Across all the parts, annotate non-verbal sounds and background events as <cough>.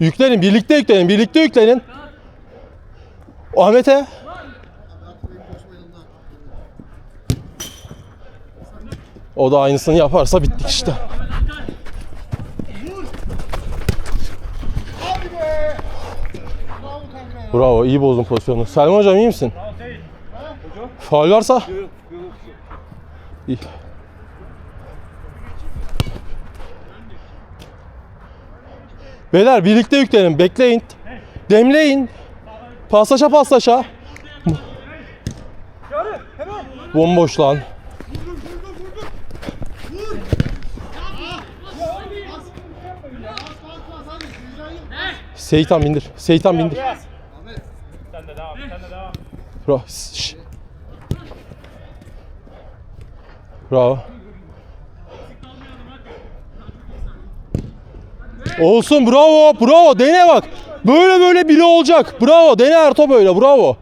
Yüklenin, birlikte yüklenin, birlikte yüklenin. Ahmet'e. O da aynısını yaparsa bittik işte. Bravo, iyi bozdun pozisyonu. Selman hocam iyi misin? Faul varsa? İyi. Beyler birlikte yüklenin, bekleyin. Demleyin. Paslaşa paslaşa. Bomboş lan. Seyitan bindir. Seyitan bindir. Sen de. Bravo. Bravo. Olsun bravo bravo dene bak. Böyle böyle biri olacak. Bravo dene Erto böyle bravo.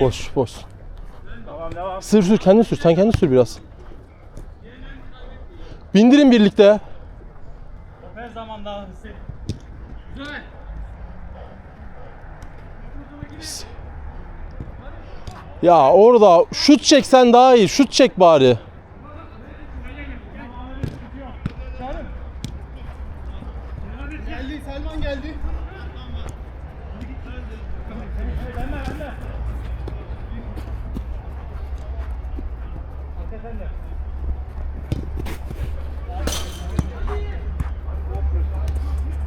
Boş boş. Devam. Sür sür kendin sür sen kendin sür biraz. Bindirin birlikte. Her zaman daha hızlı. Ya orada şut çeksen daha iyi. Şut çek bari. Geldi Selman geldi.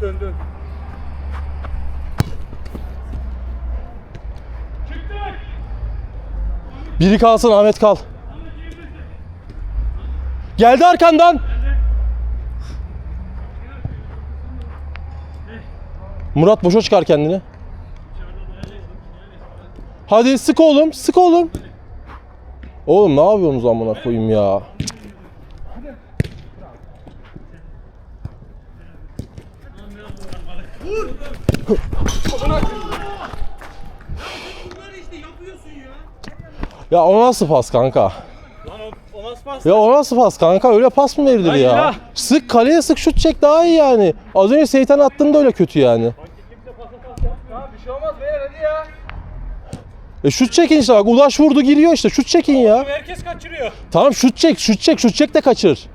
Dön dön. Biri kalsın Ahmet kal. Geldi arkandan. Murat boşa çıkar kendini. Hadi sık oğlum, sık oğlum. Oğlum ne yapıyorsunuz amına koyayım ya? Ya o nasıl pas kanka? Lan o, o nasıl pas? Ya o nasıl pas kanka? Öyle pas mı verilir Hayır ya? ya. Sık kaleye sık şut çek daha iyi yani. Az önce Seytan attın da öyle kötü yani. Şey. E şut çekin işte bak Ulaş vurdu giriyor işte şut çekin ya. Herkes kaçırıyor. Tamam şut çek şut çek şut çek de kaçır.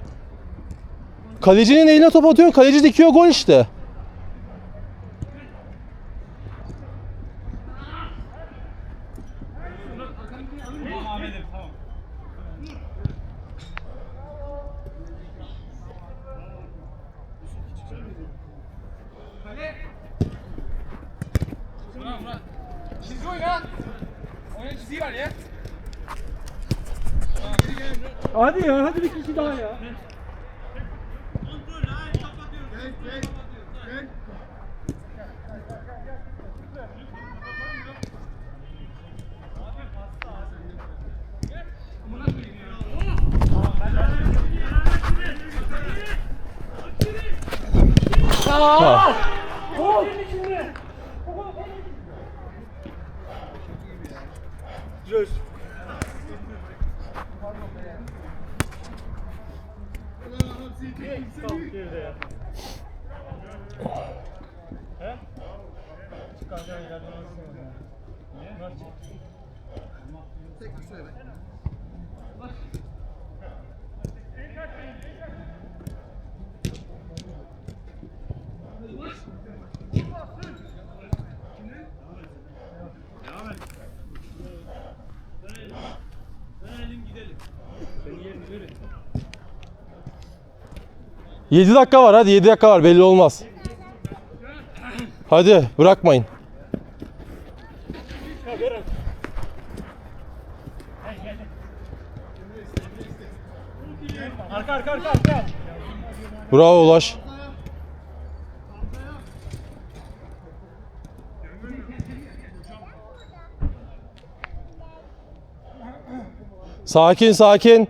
Kalecinin eline top atıyorsun kaleci dikiyor gol işte. Tamam Ahmet'im tamam. Çizgi oyna. Oyna çizgiyi ver ya. Hadi ya hadi bir kişi daha ya. Gel gel. Gel. Çöz. Ulan adam seni seni. Geride ya. He? Çık kanka ileride nasıl ya? Niye? Nasıl çık? Tek bir söyle. Dönelim 7 dakika var hadi 7 dakika var belli olmaz. Hadi bırakmayın. Arka arka arka. Bravo Ulaş. Sakin sakin.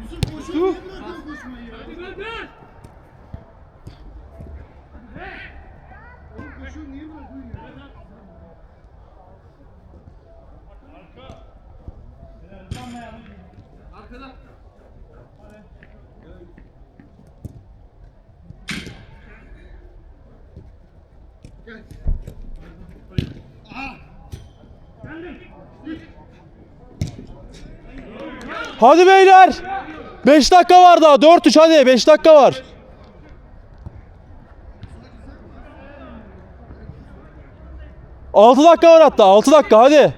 Yusuf koşuyor. Niye bırakıyorsun koşmayı ya? Hadi beyler. 5 dakika var daha. 4-3 hadi 5 dakika var. Altı dakika var hatta. 6 dakika hadi.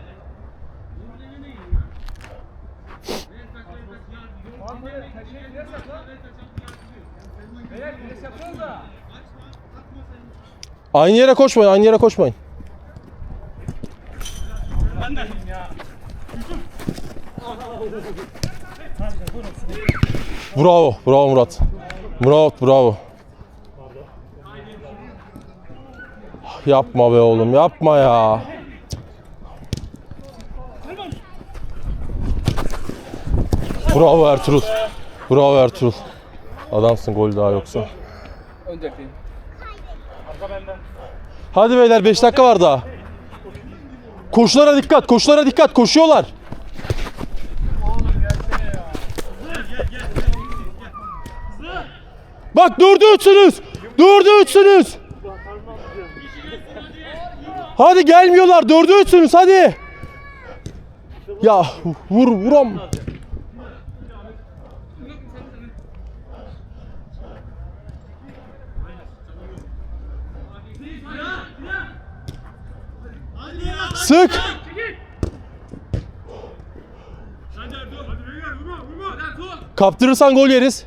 Aynı yere koşmayın. Aynı yere koşmayın. Bravo. Bravo Murat. Murat bravo. Yapma be oğlum. Yapma ya. Bravo Ertuğrul. Bravo Ertuğrul. Adamsın gol daha yoksa. Öncekliyim. Hadi beyler 5 dakika var daha. Koşulara dikkat, koşulara dikkat. Koşuyorlar. Bak dördü üçsünüz. Dördü üçsünüz. Hadi gelmiyorlar. Dördü üçsünüz hadi. Ya vur vuram. Sık. Hadi Ertuğ. Hadi beyler vurma vurma. Hadi Ertuğ. Kaptırırsan gol yeriz.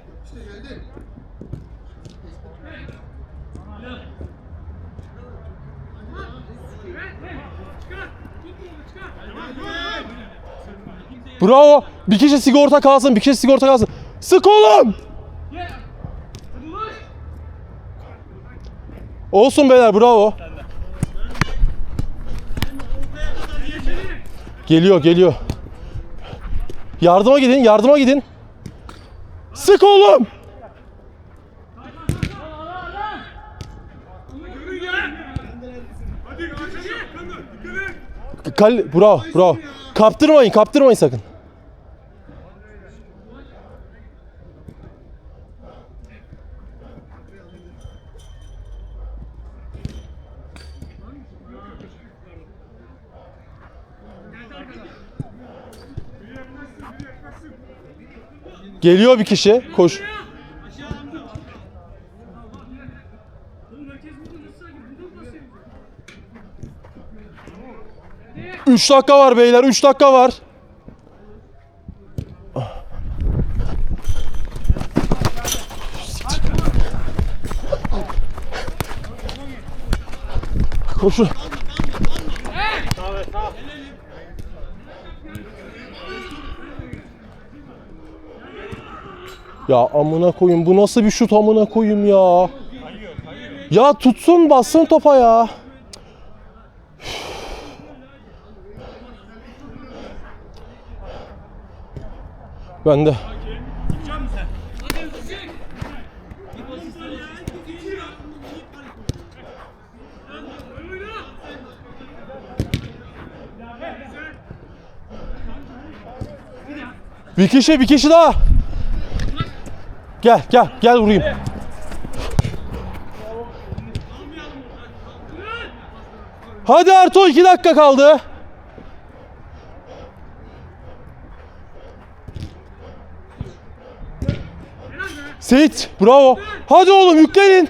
Bravo. Bir kişi sigorta kalsın. Bir kişi sigorta kalsın. Sık oğlum. Olsun beyler bravo. Geliyor geliyor. Yardıma gidin yardıma gidin. Sık oğlum. Kal bravo bravo. Kaptırmayın kaptırmayın sakın. Geliyor bir kişi. Koş. 3 dakika var beyler. 3 dakika var. Koşun. Ya amına koyayım bu nasıl bir şut amına koyayım ya. Ya tutsun bassın topa ya. Ben de. Bir kişi bir kişi daha. Gel gel gel vurayım. Hadi Ertuğ 2 dakika kaldı. Seyit bravo. Hadi oğlum yüklenin.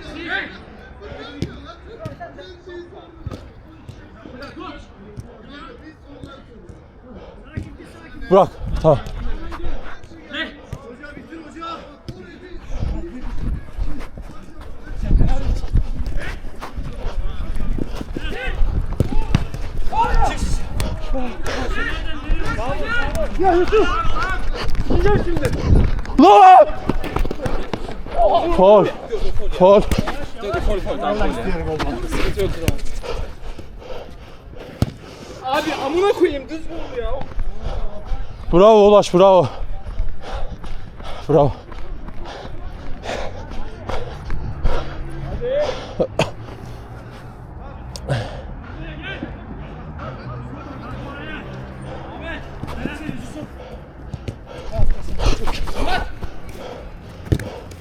Bırak. Tamam. Ya Yusuf. İneceğim şimdi. Lan! Faul. Faul. Abi amına koyayım düz vur ya. Bravo Ulaş bravo. Bravo.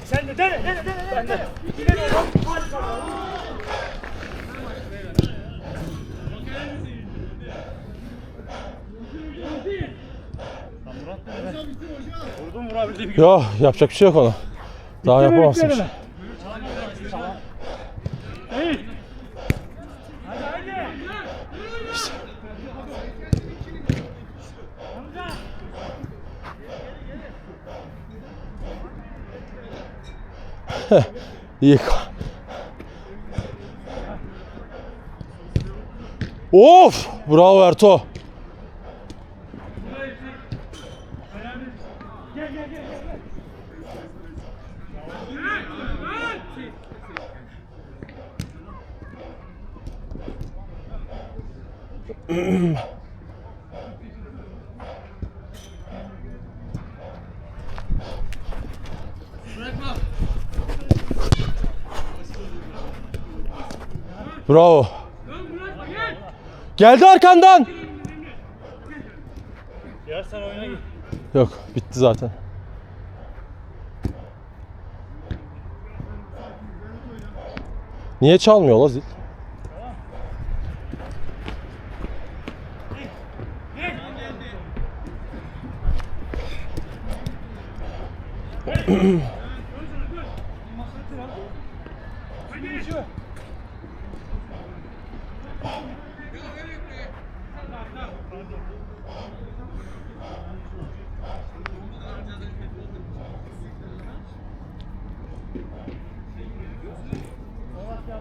Sen de dene dene dene dene. dene. Ya yapacak bir şey yok ona. Daha yapamazsın. Bitti. Hadi hadi. İyi. Of! Bravo Erto. Gel gel gel gel. Bravo. Geldi arkandan. Ya sen oyuna git. Yok bitti zaten. Niye çalmıyor la zil?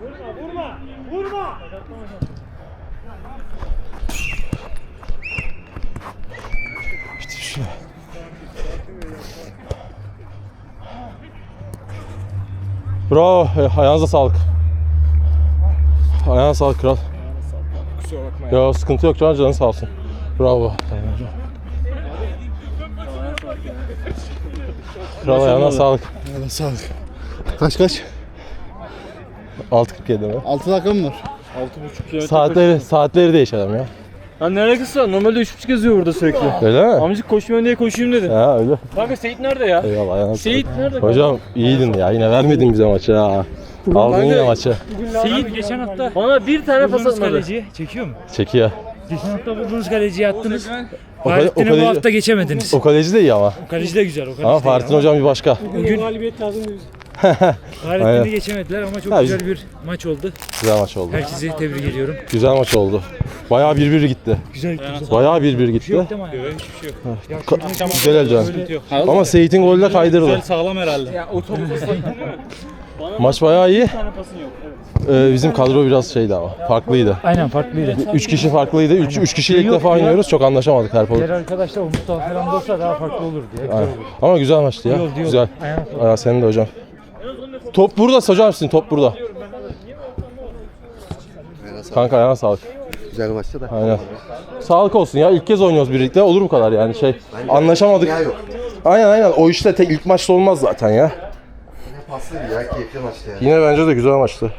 Vurma vurma. Vurma. Şey. Bravo. Ayağınıza sağlık. Ayağına sağlık kral. Kusura bakma Ya sıkıntı yok canım canın sağ olsun. Bravo. Kral ayağına sağlık. Sağlık. Kaç kaç? 6.47 mi? 6 dakika mı var? 6,5 kilometre. Saatleri, saatleri değişelim ya. Ya ne alakası var? Normalde 3,5 yazıyor burada sürekli. Öyle mi? Amcık koşmuyor diye koşayım dedi. Ha öyle. Kanka Seyit nerede ya? Eyvallah ayağına. Seyit nerede? Hocam iyiydin ya yine vermedin bize maçı ha. Aldın yine maçı. Seyit geçen hafta Bana bir tane pas bulduğunuz atmadı. kaleciyi çekiyor mu? Çekiyor. Geçen hafta bulduğunuz kaleciyi attınız. O, kale- o, Fahrettin'i bu kaleci, hafta geçemediniz. o kaleci de iyi ama. O kaleci de güzel. O kaleci Ama Fahrettin hocam bir başka. Bugün Galibiyet lazım diyoruz. <laughs> Aynen. Geçemediler ama çok Ha, güzel bir maç oldu. Güzel maç oldu. Herkesi tebrik ediyorum. Güzel maç oldu. Bayağı 1-1 gitti. Güzel gitti. Bayağı 1-1 gitti. Yok değil mi? Yok hiçbir şey yok. Ya, Ka- güzel Elcan. Ama Seyit'in golüyle kaydırdı. Sağlam herhalde. Ya o topu Maç bayağı iyi. tane pasın yok. Ee, bizim kadro biraz şeydi ama. Farklıydı. Aynen farklıydı. 3 kişi farklıydı. 3 3 kişiyle ilk Yok defa ya. oynuyoruz. Çok anlaşamadık her Diğer arkadaşlar o Mustafa falan da olsa daha farklı ya. Aynen. olurdu. Ama güzel maçtı ya. Güzel. Aynen. Aa, senin de hocam. Top burada sizin top burada. Kanka ayağına sağlık. Güzel başladı da. Aynen. Sağlık olsun ya. İlk kez oynuyoruz birlikte. Olur bu kadar yani şey. Anlaşamadık. Ya yok. Aynen aynen. O işte tek ilk maçta olmaz zaten ya. Paslıydı ya keyifli maçtı ya. Yine bence de güzel maçtı.